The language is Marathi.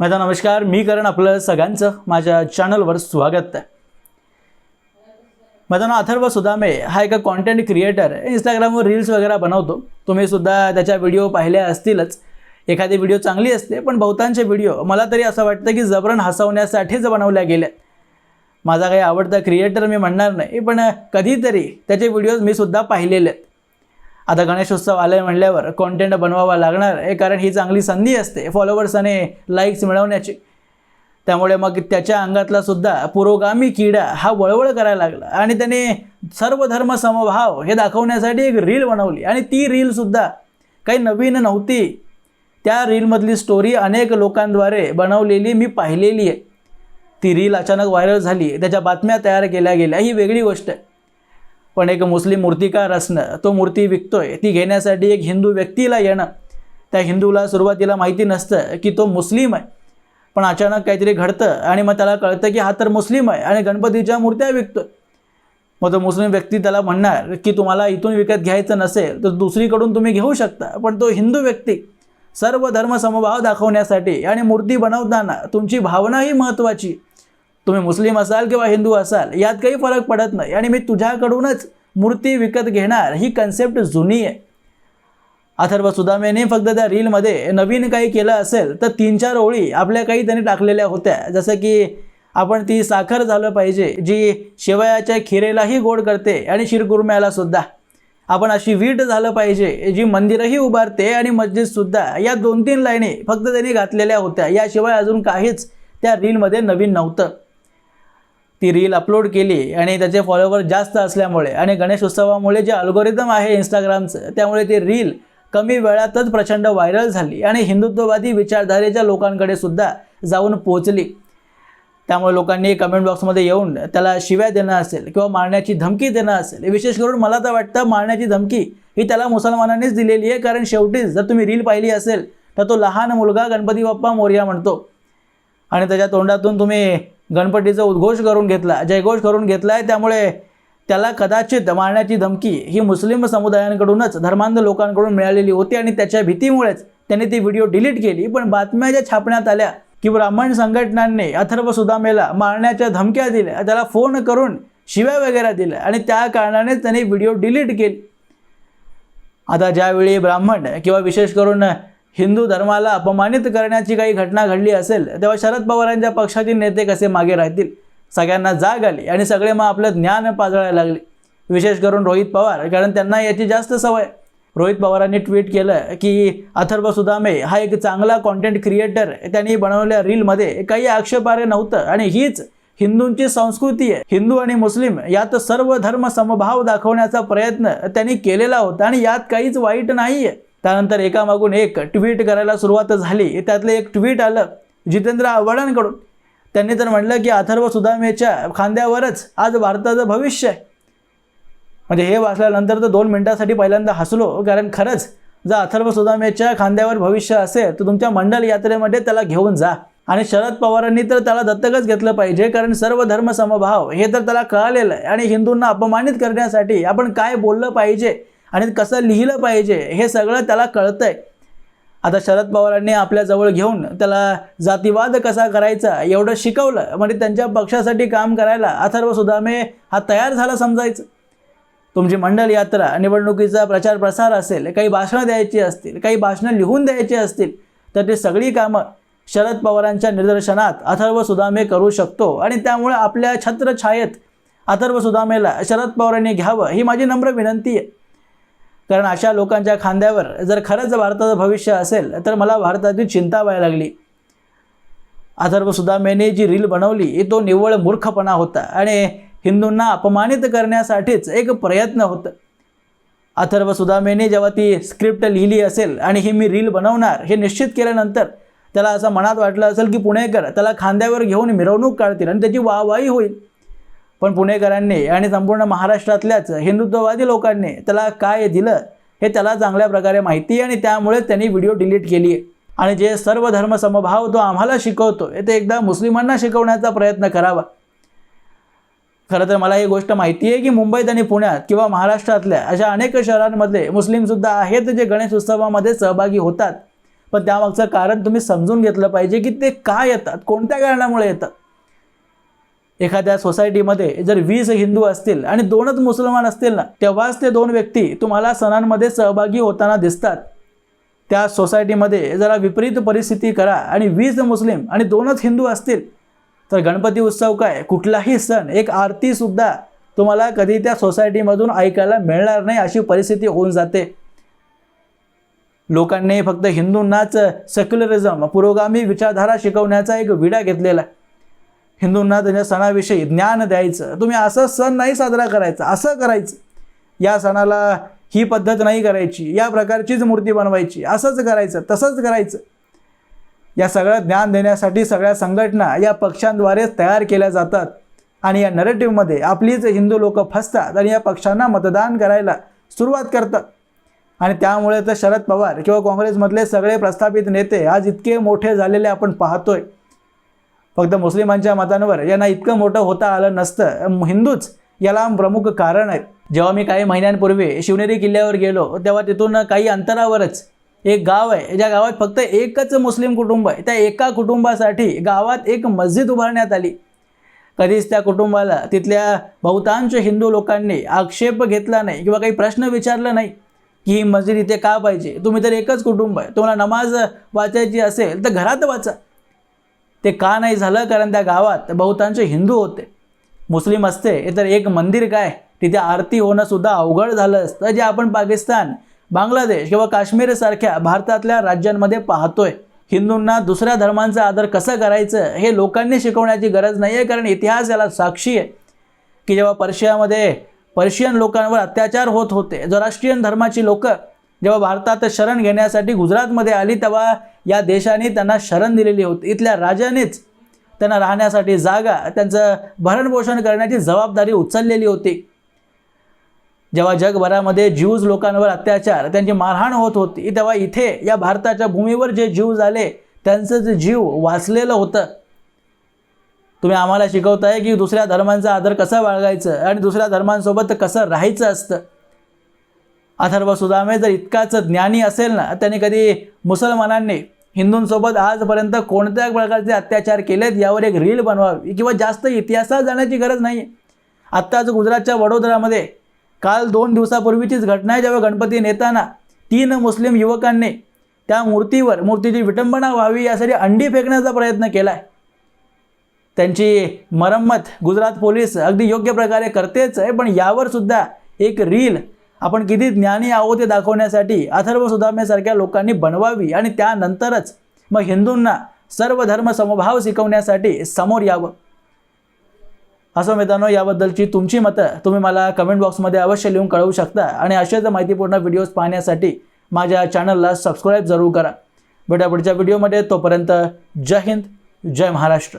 माझा नमस्कार मी करण आपलं सगळ्यांचं माझ्या चॅनलवर स्वागत आहे. माझं नाव अथर्व सुदामे हा एक कॉन्टेंट क्रिएटर इंस्टाग्रामवर रील्स वगैरे बनवतो. तुम्ही सुद्धा त्याच्या व्हिडिओ पाहिल्या असतीलच. एखादी व्हिडिओ चांगली असते पण बहुतांश व्हिडिओ मला तरी असं वाटतं की जबरन हसवण्यासाठीच बनवल्या गेल्या माझा काही आवडता क्रिएटर मी म्हणणार नाही पण कधीतरी त्याचे व्हिडिओज मी सुद्धा पाहिलेले आहेत आता गणेशोत्सव आले म्हणल्यावर कॉन्टेंट बनवावा लागणार आहे कारण ही चांगली संधी असते फॉलोवर्स आणि लाईक्स मिळवण्याची. त्यामुळे मग त्याच्या अंगातला सुद्धा पुरोगामी किडा हा वळवळ करायला लागला. आणि त्याने सर्व धर्म समभाव हे दाखवण्यासाठी एक रील बनवली. आणि ती रीलसुद्धा काही नवीन नव्हती. त्या रीलमधली स्टोरी अनेक लोकांद्वारे बनवलेली मी पाहिलेली आहे. ती रील अचानक व्हायरल झाली. त्याच्या बातम्या तयार केल्या गेल्या. ही वेगळी गोष्ट आहे. पण एक मुस्लिम मूर्तिकार असणं तो मूर्ती विकतोय. ती घेण्यासाठी एक हिंदू व्यक्तीला येणं. त्या हिंदूला सुरुवातीला माहिती नसतं की तो मुस्लिम आहे. पण अचानक काहीतरी घडतं आणि मग त्याला कळतं की हा तर मुस्लिम आहे आणि गणपतीच्या मूर्त्या विकतोय. मग तो मुस्लिम व्यक्ती त्याला म्हणणार की तुम्हाला इथून विकत घ्यायचं नसेल तर दुसरीकडून तुम्ही घेऊ शकता. पण तो हिंदू व्यक्ती सर्व धर्मसमभाव दाखवण्यासाठी आणि मूर्ती बनवताना तुमची भावना ही महत्त्वाची. तुम्ही मुस्लिम असाल किंवा हिंदू असाल यात काही फरक पडत नाही आणि मी तुझ्याकडूनच मूर्ती विकत घेणार ही कन्सेप्ट जुनी आहे. अथर्व सुदामेने फक्त त्या रीलमध्ये नवीन काही केलं असेल तर तीन चार ओळी आपल्या काही त्यांनी टाकलेल्या होत्या. जसं की आपण ती साखर झालं पाहिजे जी शेवयाच्या खिरेलाही गोड करते आणि शिरकुर्म्यालासुद्धा आपण अशी वीट झालं पाहिजे जी मंदिरही उभारते आणि मस्जिदसुद्धा या दोन तीन लाईनी फक्त त्यांनी घातलेल्या होत्या. याशिवाय अजून काहीच त्या रीलमध्ये नवीन नव्हतं. ती रील अपलोड केली आणि त्याचे फॉलोवर जास्त असल्यामुळे आणि गणेश उत्सवामुळे जे अल्गोरिदम आहे इंस्टाग्रामचं त्यामुळे ती रील कमी वेळातच प्रचंड व्हायरल झाली आणि हिंदुत्ववादी विचारधारेच्या लोकांकडे सुद्धा जाऊन पोचली त्यामुळे लोकांनी कमेंट बॉक्समध्ये येऊन त्याला शिव्या देणं असेल किंवा मारण्याची धमकी देणं असेल विशेष करून मला तर वाटतं मारण्याची धमकी ही त्याला मुसलमानांनीच दिलेली आहे. कारण शेवटीच जर तुम्ही रील पाहिली असेल तर तो लहान मुलगा गणपती बाप्पा मोर्या म्हणतो. आणि त्याच्या तोंडातून तुम्ही गणपतीचा उद्घोष करून घेतला जयघोष करून घेतला आहे त्यामुळे त्याला कदाचित मारण्याची धमकी ही मुस्लिम समुदायांकडूनच धर्मांध लोकांकडून मिळालेली होती आणि त्याच्या भीतीमुळेच त्यांनी ती व्हिडिओ डिलीट केली. पण बातम्या ज्या छापण्यात आल्या की ब्राह्मण संघटनांनी अथर्व सुदामेला मारण्याच्या धमक्या दिल्या त्याला फोन करून शिव्या वगैरे दिल्या आणि त्या कारणानेच त्याने व्हिडिओ डिलीट केली. आता ज्यावेळी ब्राह्मण किंवा विशेष करून हिंदू धर्माला अपमानित करण्याची काही घटना घडली असेल तेव्हा शरद पवारांच्या पक्षातील नेते कसे मागे राहतील? सगळ्यांना जाग आली आणि सगळे मग आपलं ज्ञान पाजळायला लागले. विशेष करून रोहित पवार कारण त्यांना याची जास्त सवय. रोहित पवारांनी ट्विट केलं की अथर्व सुदामे हा एक चांगला कॉन्टेंट क्रिएटर त्यांनी बनवलेल्या रीलमध्ये काही आक्षेपार्ह नव्हतं आणि हीच हिंदूंची संस्कृती आहे. हिंदू आणि मुस्लिम यात सर्व धर्म समभाव दाखवण्याचा प्रयत्न त्यांनी केलेला होता आणि यात काहीच वाईट नाही आहे त्यानंतर एकामागून एक ट्विट करायला सुरुवात झाली. त्यातलं एक ट्विट आलं जितेंद्र आव्हाडांकडून. त्यांनी तर म्हटलं की अथर्व सुदामेच्या खांद्यावरच आज भारताचं भविष्य आहे. म्हणजे हे वाचल्यानंतर तर दोन मिनटासाठी पहिल्यांदा हसलो कारण खरंच जर अथर्व सुदामेच्या खांद्यावर भविष्य असेल तर तुमच्या मंडल यात्रेमध्ये त्याला घेऊन जा. आणि शरद पवारांनी तर त्याला दत्तकच घेतलं पाहिजे कारण सर्व धर्म समभाव हे तर त्याला कळालेलं आहे. आणि हिंदूंना अपमानित करण्यासाठी आपण काय बोललं पाहिजे? आणि कसं लिहिलं पाहिजे हे सगळं त्याला कळतंय. आता शरद पवारांनी आपल्याजवळ घेऊन त्याला जातीवाद कसा करायचा एवढं शिकवलं. म्हणजे त्यांच्या पक्षासाठी काम करायला अथर्व सुदामे हा तयार झाला समजायचं. तुमची मंडल यात्रा निवडणुकीचा प्रचार प्रसार असेल काही भाषणं द्यायची असतील काही भाषणं लिहून द्यायची असतील तर ती सगळी कामं शरद पवारांच्या निदर्शनात अथर्व सुदामे करू शकतो. आणि त्यामुळे आपल्या छत्रछायेत अथर्व सुदामेला शरद पवारांनी घ्यावं ही माझी नम्र विनंती आहे. कारण अशा लोकांच्या खांद्यावर जर खरंच भारताचं भविष्य असेल तर मला भारताची चिंता व्हायला लागली. अथर्व सुदामेने जी रील बनवली तो निव्वळ मूर्खपणा होता आणि हिंदूंना अपमानित करण्यासाठीच एक प्रयत्न होतं. अथर्व सुदामेने जेव्हा ती स्क्रिप्ट लिहिली असेल आणि ही मी रील बनवणार हे निश्चित केल्यानंतर त्याला असं मनात वाटलं असेल की पुणेकर त्याला खांद्यावर घेऊन मिरवणूक काढतील आणि त्याची वाहवाही होईल. पण पुणेकरांनी आणि संपूर्ण महाराष्ट्रातल्याच हिंदुत्ववादी लोकांनी त्याला काय दिलं हे त्याला चांगल्या प्रकारे माहिती आहे आणि त्यामुळे त्यांनी व्हिडिओ डिलीट केली आहे. आणि जे सर्व धर्म समभाव तो आम्हाला शिकवतो ते एकदा मुस्लिमांना शिकवण्याचा प्रयत्न करावा. खरं तर मला ही गोष्ट माहिती आहे की मुंबईत आणि पुण्यात किंवा महाराष्ट्रातल्या अशा अनेक शहरांमध्ये मुस्लिमसुद्धा आहेत जे गणेश उत्सवामध्ये सहभागी होतात. पण त्यामागचं कारण तुम्ही समजून घेतलं पाहिजे की ते का येतात कोणत्या कारणामुळे येतात? एखाद्या सोसायटीमध्ये जर वीस हिंदू असतील आणि दोनच मुसलमान असतील ना तेव्हाच ते दोन व्यक्ती तुम्हाला सणांमध्ये सहभागी होताना दिसतात. त्या सोसायटीमध्ये जरा विपरीत परिस्थिती करा आणि वीस मुस्लिम आणि दोनच हिंदू असतील तर गणपती उत्सव काय? कुठलाही सण एक आरतीसुद्धा तुम्हाला कधी त्या सोसायटीमधून ऐकायला मिळणार नाही अशी परिस्थिती होऊन जाते. लोकांनी फक्त हिंदूंनाच सेक्युलरिझम पुरोगामी विचारधारा शिकवण्याचा एक विडा घेतलेला आहे. हिंदूंना त्यांच्या सणाविषयी ज्ञान द्यायचं. तुम्ही असं सण नाही साजरा करायचा असं करायचं. या सणाला ही पद्धत नाही करायची या प्रकारचीच मूर्ती बनवायची असंच करायचं तसंच करायचं. या सगळं ज्ञान देण्यासाठी सगळ्या संघटना या पक्षांद्वारेच तयार केल्या जातात. आणि या नरेटिव्हमध्ये आपलीच हिंदू लोक फसतात आणि या पक्षांना मतदान करायला सुरुवात करतात. आणि त्यामुळे तर शरद पवार किंवा काँग्रेसमधले सगळे प्रस्थापित नेते आज इतके मोठे झालेले आपण पाहतोय. फक्त मुस्लिमांच्या मतांवर. यांना इतकं मोठं होता आलं नसतं. हिंदूच याला प्रमुख कारण आहेत. जेव्हा मी काही महिन्यांपूर्वी शिवनेरी किल्ल्यावर गेलो तेव्हा तिथून काही अंतरावरच एक गाव आहे. ज्या गावात फक्त एकच मुस्लिम कुटुंब आहे. त्या एका कुटुंबासाठी गावात एक मस्जिद उभारण्यात आली. कधीच त्या कुटुंबाला तिथल्या बहुतांश हिंदू लोकांनी आक्षेप घेतला नाही किंवा काही प्रश्न विचारला नाही की ही मस्जिद इथे का पाहिजे? तुम्ही तर एकच कुटुंब आहे. तुम्हाला नमाज वाचायची असेल तर घरात वाचा. ते का नाही झालं? कारण त्या गावात बहुतांश हिंदू होते. मुस्लिम असते. तर एक मंदिर काय? तिथे आरती होणंसुद्धा अवघड झालं असतं जे आपण पाकिस्तान बांगलादेश किंवा काश्मीरसारख्या भारतातल्या राज्यांमध्ये पाहतोय. हिंदूंना दुसऱ्या धर्मांचा आदर कसं करायचं हे लोकांनी शिकवण्याची गरज नाही आहे कारण इतिहास याला साक्षी आहे की जेव्हा पर्शियामध्ये पर्शियन लोकांवर अत्याचार होत होते जोराष्ट्रीयन धर्माची लोकं जेव्हा भारतात शरण घेण्यासाठी गुजरातमध्ये आली तेव्हा या देशाने त्यांना शरण दिलेली होती. इथल्या राजानेच त्यांना राहण्यासाठी जागा त्यांचं भरणपोषण करण्याची जबाबदारी उचललेली होती. जेव्हा जगभरामध्ये ज्यूज लोकांवर अत्याचार त्यांची मारहाण होत होती तेव्हा इथे या भारताच्या भूमीवर जे जीव झाले त्यांचं जे जीव वाचलेलं होतं. तुम्ही आम्हाला शिकवताय की दुसऱ्या धर्मांचा आदर कसा बाळगायचं आणि दुसऱ्या धर्मांसोबत कसं राहायचं असतं? अथर्व सुदामे जर इतकाच ज्ञानी असेल ना त्याने कधी मुसलमानांनी हिंदूंसोबत आजपर्यंत कोणत्या प्रकारचे अत्याचार केलेत यावर एक रील बनवावी किंवा जास्त इतिहासात जाण्याची गरज नाही. आत्ताच गुजरातच्या वडोदरामध्ये काल दोन दिवसापूर्वीचीच घटना आहे जेव्हा गणपती नेताना तीन मुस्लिम युवकांनी त्या मूर्तीवर मूर्तीची विटंबना व्हावी यासाठी अंडी फेकण्याचा प्रयत्न केला आहे त्यांची मरम्मत गुजरात पोलीस अगदी योग्य प्रकारे करतेच आहे पण यावर सुद्धा एक रील आपण किती ज्ञानी आहोत ते दाखवण्यासाठी अथर्व सुदामेसारख्या लोकांनी बनवावी आणि त्यानंतरच मग हिंदूंना सर्व धर्म समभाव शिकवण्यासाठी समोर यावं. असं मित्रांनो याबद्दलची तुमची मतं तुम्ही मला कमेंट बॉक्समध्ये अवश्य लिहून कळवू शकता आणि अशाच माहितीपूर्ण व्हिडिओज पाहण्यासाठी माझ्या चॅनलला सबस्क्राईब जरूर करा. भेटा पुढच्या व्हिडिओमध्ये तोपर्यंत जय हिंद जय महाराष्ट्र.